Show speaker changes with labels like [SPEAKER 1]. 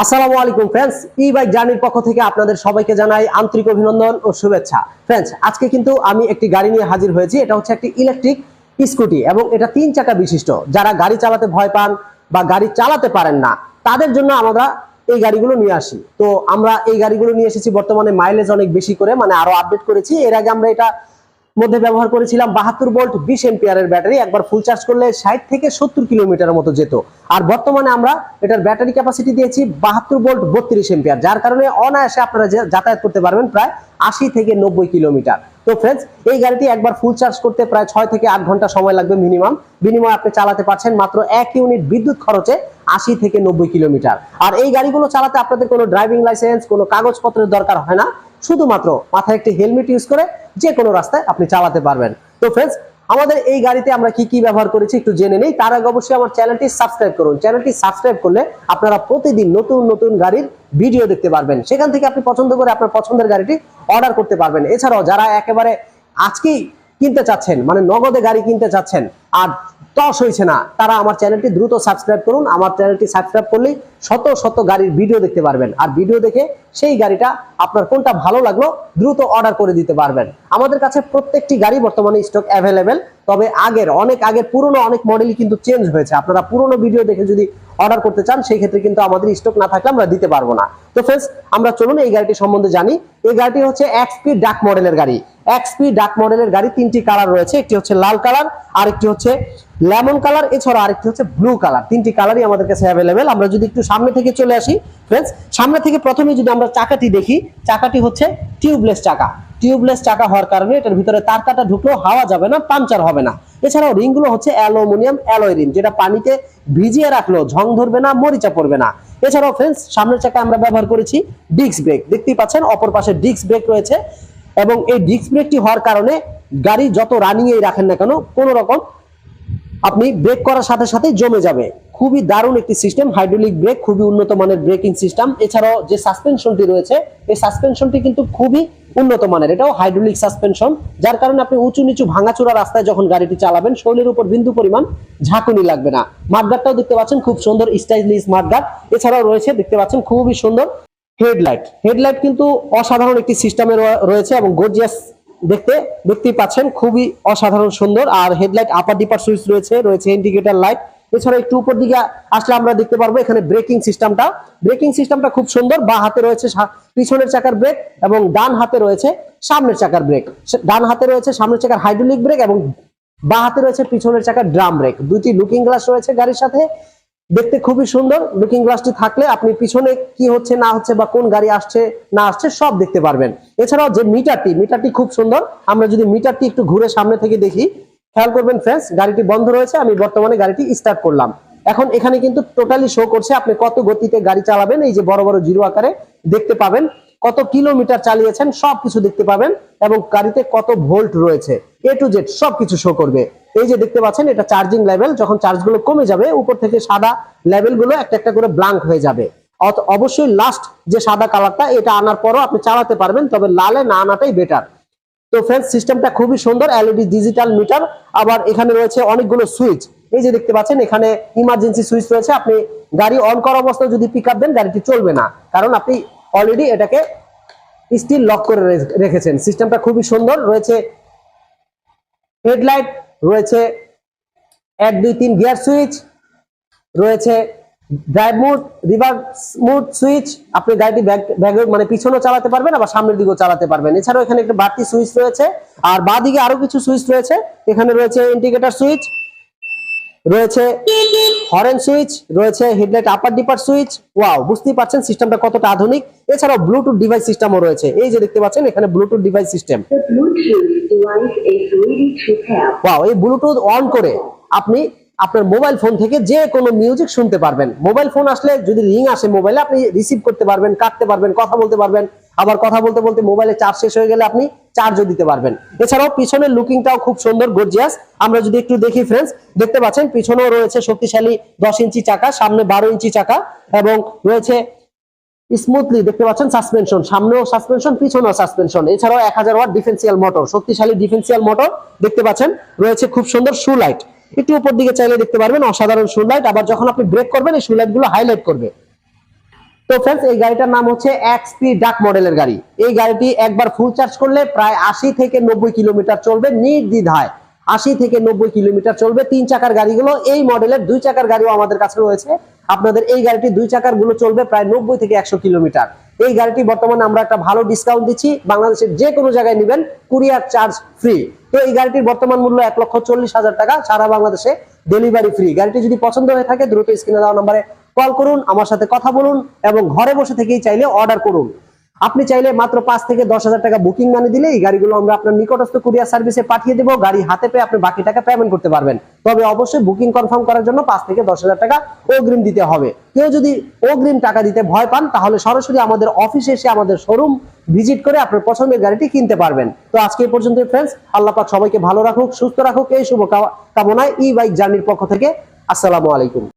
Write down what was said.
[SPEAKER 1] আসসালামু আলাইকুম ফ্রেন্ডস ই বাইক জার্নির পক্ষ থেকে আপনাদের সবাইকে জানাই আন্তরিক অভিনন্দন ও শুভেচ্ছা। ফ্রেন্ডস আজকে কিন্তু আমি একটি গাড়ি নিয়ে হাজির হয়েছি। এটা হচ্ছে একটি ইলেকট্রিক স্কুটি এবং এটা তিন চাকা বিশিষ্ট। যারা গাড়ি চালাতে ভয় পান বা গাড়ি চালাতে পারেন না, তাদের জন্য আমরা এই গাড়িগুলো নিয়ে আসি। তো আমরা এই গাড়িগুলো নিয়ে এসেছি, বর্তমানে মাইলেজ অনেক বেশি করে মানে আরও আপডেট করেছি। এর আগে আমরা এটা মধ্যে ব্যবহার করেছিলাম বাহাত্তর ভোল্ট বিশ এম্পিয়ারের ব্যাটারি, একবার ফুল চার্জ করলে ষাট থেকে সত্তর কিলোমিটারের মতো যেত। আর বর্তমানে আমরা এটার ব্যাটারি ক্যাপাসিটি দিয়েছি বাহাত্তর ভোল্ট বত্রিশ এম্পিয়ার, যার কারণে অনায়াসে আপনারা যাতায়াত করতে পারবেন প্রায় আশি থেকে নব্বই কিলোমিটার। তো ফ্রেন্ডস এই গাড়িটি একবার ফুল চার্জ করতে প্রায় ছয় থেকে আট ঘণ্টা সময় লাগবে মিনিমাম বিনিময়ে আপনি চালাতে পারছেন মাত্র এক ইউনিট বিদ্যুৎ খরচে আশি থেকে নব্বই কিলোমিটার। আর এই গাড়িগুলো চালাতে আপনাদের কোনো ড্রাইভিং লাইসেন্স কোনো কাগজপত্রের দরকার হয় না। শুধুমাত্র মাথায় একটি হেলমেট ইউজ করে যে কোনো রাস্তায় আপনি চালাতে পারবেন। তো ফ্রেন্ডস আমাদের এই গাড়িতে আমরা কি কি ব্যবহার করেছি একটু জেনে নেই। তার আগে অবশ্যই আমার চ্যানেলটি সাবস্ক্রাইব করুন। চ্যানেলটি সাবস্ক্রাইব করলে আপনারা প্রতিদিন নতুন নতুন গাড়ির ভিডিও দেখতে পারবেন। সেখান থেকে আপনি পছন্দ করে আপনার পছন্দের গাড়িটি অর্ডার করতে পারবেন। এছাড়াও যারা একেবারে আজকেই কিনতে চাচ্ছেন মানে নগদে গাড়ি কিনতে চাচ্ছেন, আর টস হয়েছে না, তারা আমার চ্যানেলটি দ্রুত সাবস্ক্রাইব করুন। আমার চ্যানেলটি সাবস্ক্রাইব করলেই শত শত গাড়ির ভিডিও দেখতে পারবেন, আর ভিডিও দেখে সেই গাড়িটা আপনার কোনটা ভালো লাগল দ্রুত অর্ডার করে দিতে পারবেন। আমাদের কাছে প্রত্যেকটি গাড়ি বর্তমানে স্টক অ্যাভেলেবেল তবে আগের, অনেক আগের, পুরনো অনেক মডেলই কিন্তু চেঞ্জ হয়েছে। আপনারা পুরনো ভিডিও দেখে যদি অর্ডার করতে চান, সেই ক্ষেত্রে কিন্তু আমাদের স্টক না থাকলে আমরা দিতে পারব না। তো ফ্রেন্ডস আমরা চলুন এই গাড়িটি সম্বন্ধে জানি। এই গাড়িটি হচ্ছে এক্সপি ডাক মডেলের গাড়ি। এক্সপি ডাক মডেলের গাড়ি, তিনটি কালার রয়েছে। একটি হচ্ছে লাল কালার আরেকটি হচ্ছে লেমন কালার এছাড়া আরেকটি হচ্ছে ব্লু কালার তিনটি কালারই আমাদের কাছে অ্যাভেলেবেল আমরা যদি একটু সামনে থেকে চলে আসি ফ্রেন্ডস সামনে থেকে প্রথমে যদি আমরা চাকাটি দেখি, চাকাটি হচ্ছে টিউবলেস চাকা। টিউবলেস চাকা হওয়ার কারণে এটার ভিতরে তার কাটা ঢুকলেও হাওয়া যাবে না পাঞ্চার হবে না। এছাড়াও রিংগুলো হচ্ছে অ্যালুমিনিয়াম অ্যালয় রিং, যেটা পানিতে ভিজিয়ে রাখলেও ঝং ধরবে না, মরিচা পড়বে না। এছাড়াও ফ্রেন্ডস সামনের চাকা আমরা ব্যবহার করেছি ডিস্ক ব্রেক দেখতেই পাচ্ছেন, অপর পাশে ডিস্ক ব্রেক রয়েছে। এবং এই ডিস্ক ব্রেকটি হওয়ার কারণে গাড়ি যত রানিং এই রাখেন না কেন, কোনো রকম আপনি ব্রেক করার সাথে সাথে জমে যাবে। খুবই দারুণ একটি সিস্টেম হাইড্রোলিক ব্রেক খুবই উন্নত মানের ব্রেকিং সিস্টেম এছাড়াও যে সাসপেনশনটি রয়েছে, এই সাসপেনশনটি কিন্তু খুবই উন্নত মানের। এটাও হাইড্রোলিক সাসপেনশন যার কারণে আপনি উঁচু নিচু ভাঙাচোরা রাস্তায় যখন গাড়িটি চালাবেন, শরীরের উপর বিন্দু পরিমাণ ঝাঁকুনি লাগবে না। মাঠগাটটাও দেখতে পাচ্ছেন, খুব সুন্দর স্টাইলিশ মাঠগাট এছাড়াও রয়েছে, দেখতে পাচ্ছেন, খুবই সুন্দর হেডলাইট। হেডলাইট কিন্তু অসাধারণ একটি সিস্টেমে রয়েছে এবং গর্জিয়াস দেখতে। দেখতেই পাচ্ছেন, খুবই অসাধারণ সুন্দর। আর হেডলাইট আপার ডিপার সুইচ রয়েছে রয়েছে ইন্ডিকেটর লাইট এছাড়া একটু উপর দিকে আসলে আমরা দেখতে পারব এখানে ব্রেকিং সিস্টেমটা ব্রেকিং সিস্টেমটা খুব সুন্দর। বা হাতে রয়েছে পিছনের চাকার ব্রেক এবং ডান হাতে রয়েছে সামনের চাকার ব্রেক ডান হাতে রয়েছে সামনের চাকার হাইড্রোলিক ব্রেক এবং বা হাতে রয়েছে পিছনের চাকার ড্রাম ব্রেক দুইটি লুকিং গ্লাস রয়েছে গাড়ির সাথে। দেখতে খুবই সুন্দর। লুকিং গ্লাসটি থাকলে আপনি পিছনে কি হচ্ছে, না হচ্ছে বা কোন গাড়ি আসছে, না আসছে, সব দেখতে পারবেন। এছাড়াও যে মিটারটি মিটারটি খুব সুন্দর। আমরা যদি মিটারটি একটু ঘুরে সামনে থেকে দেখি, খেয়াল করবেন ফ্রেন্ডস গাড়িটি বন্ধ রয়েছে, আমি বর্তমানে গাড়িটি স্টার্ট করলাম। এখন এখানে কিন্তু টোটালি শো করছে আপনি কত গতিতে গাড়ি চালাবেন, এই যে বড় বড় জিরো আকারে দেখতে পাবেন, কত কিলোমিটার চালিয়েছেন, সবকিছু দেখতে পাবেন, এবং গাড়িতে কত ভোল্ট রয়েছে এ টু জেড সবকিছু শো করবে। এই যে দেখতে পাচ্ছেন, এটা চার্জিং লেভেল যখন চার্জগুলো কমে যাবে, উপর থেকে সাদা লেভেলগুলো একটা একটা করে ব্লাঙ্ক হয়ে যাবে। অবশ্যই লাস্ট যে সাদা কালারটা এটা আনার পরও আপনি চালাতে পারবেন, তবে লালে না আনাটাই বেটার তো ফ্রেন্ডস সিস্টেমটা খুবই সুন্দর এলইডি ডিজিটাল মিটার আবার এখানে রয়েছে অনেকগুলো সুইচ এই যে দেখতে পাচ্ছেন, এখানে ইমার্জেন্সি সুইচ রয়েছে, আপনি গাড়ি অন করা অবস্থায় যদি পিক দেন, গাড়িটি চলবে না। কারণ আপনি অলরেডি এটাকে স্টিল লক করে রেখেছেন। সিস্টেমটা খুবই সুন্দর, রয়েছে হেডলাইট রয়েছে এক, দুই, তিন গিয়ার সুইচ, রয়েছে drive mode reverse mode switch, আপনি গাড়িটি ব্যাগ মানে পিছনেও চালাতে পারবেন, আবার সামনের দিকেও চালাতে পারবেন। এছাড়াও এখানে একটা বাড়তি সুইচ রয়েছে, আর বাঁ দিকে আরও কিছু সুইচ রয়েছে, এখানে রয়েছে ইন্ডিকেটর সুইচ, রয়েছে হরেন সুইচ রয়েছে headlight upper dipper switch. Wow বুঝতেই পারছেন সিস্টেমটা কতটা আধুনিক। এছাড়াও ব্লুটুথ ডিভাইস সিস্টেমও রয়েছে। এই যে দেখতে পাচ্ছেন এখানে ব্লুটুথ ডিভাইস সিস্টেম. ওয়াও এই ব্লুটুথ অন করে আপনি আপনার মোবাইল ফোন থেকে যে কোনো মিউজিক শুনতে পারবেন। মোবাইল ফোন আসলে যদি রিং আসে মোবাইলে আপনি রিসিভ করতে পারবেন, কাটতে পারবেন, কথা বলতে পারবেন। আবার কথা বলতে বলতে মোবাইলে চার্জ শেষ হয়ে গেলে আপনি চার্জও দিতে পারবেন। এছাড়াও পিছনের লুকিংটাও খুব সুন্দর গর্জিয়াস আমরা যদি একটু দেখি ফ্রেন্ডস দেখতে পাচ্ছেন পিছনেও রয়েছে শক্তিশালী দশ ইঞ্চি চাকা, সামনে বারো ইঞ্চি চাকা এবং রয়েছে স্মুথলি দেখতে পাচ্ছেন সাসপেনশন সামনেও সাসপেনশন পিছনেও সাসপেনশন এছাড়াও এক হাজার ওয়াট ডিফেন্সিয়াল মোটর শক্তিশালী ডিফেন্সিয়াল মোটর দেখতে পাচ্ছেন। রয়েছে খুব সুন্দর শু লাইট একটু উপর দিকে চাইলে দেখতে পারবেন, অসাধারণ সুলাইট আবার যখন আপনি ব্রেক করবেন, এই সুলাইটগুলো হাইলাইট করবে। তো ফ্রেন্ডস এই গাড়িটার নাম হচ্ছে এক্সপি ডাক মডেলের গাড়ি। এই গাড়িটি একবার ফুল চার্জ করলে প্রায় আশি থেকে নব্বই কিলোমিটার চলবে নির্দ্বিধায়। আশি থেকে নব্বই কিলোমিটার চলবে তিন চাকার গাড়িগুলো। এই মডেলের দুই চাকার গাড়িও আমাদের কাছে রয়েছে। আপনাদের এই গাড়িটি দুই চাকারগুলো চলবে প্রায় নব্বই থেকে একশো কিলোমিটার। এই গাড়িটি বর্তমানে আমরা একটা ভালো ডিসকাউন্ট দিচ্ছি, বাংলাদেশের যে কোনো জায়গায় নেবেন কুরিয়ার চার্জ ফ্রি তো এই গাড়িটির বর্তমান মূল্য এক লক্ষ চল্লিশ হাজার টাকা, সারা বাংলাদেশে ডেলিভারি ফ্রি গাড়িটি যদি পছন্দ হয়ে থাকে, দ্রুত স্ক্রিনে দেওয়া নম্বরে কল করুন, আমার সাথে কথা বলুন এবং ঘরে বসে থেকেই চাইলে অর্ডার করুন। আপনি চাইলে মাত্র পাঁচ থেকে দশ হাজার টাকা বুকিং মানি দিলে এই গাড়িগুলো আমরা আপনার নিকটস্থ কুরিয়ার সার্ভিসে পাঠিয়ে দেবো। গাড়ি হাতে পেয়ে আপনি বাকি টাকা পেমেন্ট করতে পারবেন। তবে অবশ্যই বুকিং কনফার্ম করার জন্য পাঁচ থেকে দশ হাজার টাকা অগ্রিম দিতে হবে। কেউ যদি অগ্রিম টাকা দিতে ভয় পান, তাহলে সরাসরি আমাদের অফিসে এসে আমাদের শোরুম ভিজিট করে আপনার পছন্দের গাড়িটি কিনতে পারবেন। তো আজকে এই পর্যন্ত ফ্রেন্ডস আল্লাহ পাক সবাইকে ভালো রাখুক, সুস্থ রাখুক, এই শুভ কামনায় ই বাইক জার্নির পক্ষ থেকে আসসালামু আলাইকুম।